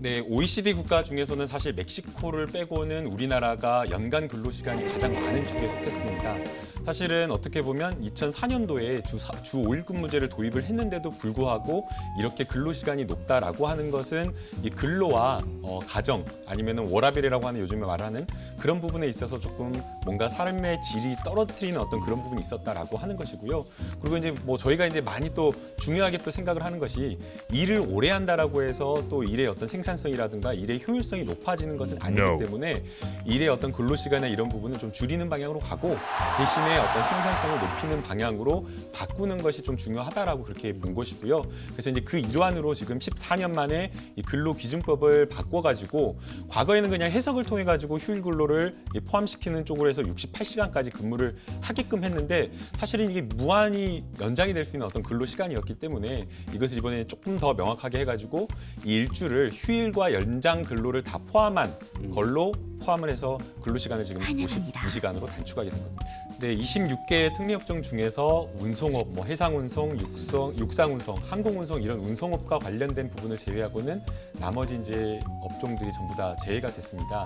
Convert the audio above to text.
네, OECD 국가 중에서는 사실 멕시코를 빼고는 우리나라가 연간 근로 시간이 가장 많은 축에 속했습니다. 사실은 어떻게 보면 2004년도에 주, 사- 주 5일 근무제를 도입을 했는데도 불구하고 이렇게 근로 시간이 높다라고 하는 것은 이 근로와 어, 가정 아니면은 워라벨이라고 하는 요즘에 말하는 그런 부분에 있어서 조금 뭔가 삶의 질이 떨어뜨리는 어떤 그런 부분이 있었다라고 하는 것이고요. 그리고 이제 뭐 저희가 이제 많이 또 중요하게 또 생각을 하는 것이 일을 오래 한다라고 해서 또 일의 어떤 생산 성이라든가 일의 효율성이 높아지는 것은 아니기 No. 때문에 일의 어떤 근로 시간이나 이런 부분을 좀 줄이는 방향으로 가고 대신에 어떤 생산성을 높이는 방향으로 바꾸는 것이 좀 중요하다라고 그렇게 본 것이고요. 그래서 이제 그 일환으로 지금 14년 만에 이 근로 기준법을 바꿔가지고 과거에는 그냥 해석을 통해 가지고 휴일 근로를 이 포함시키는 쪽으로 해서 68시간까지 근무를 하게끔 했는데 사실은 이게 무한히 연장이 될 수 있는 어떤 근로 시간이었기 때문에 이것을 이번에 조금 더 명확하게 해가지고 이 일주를 휴일 과 연장 근로를 다 포함한 걸로 포함을 해서 근로 시간을 지금 환영합니다. 52시간으로 단축하게 된 겁니다. 네, 26개 특례 업종 중에서 운송업, 뭐 해상 운송, 육성, 육상 운송, 항공 운송 이런 운송업과 관련된 부분을 제외하고는 나머지 이제 업종들이 전부 다 제외가 됐습니다.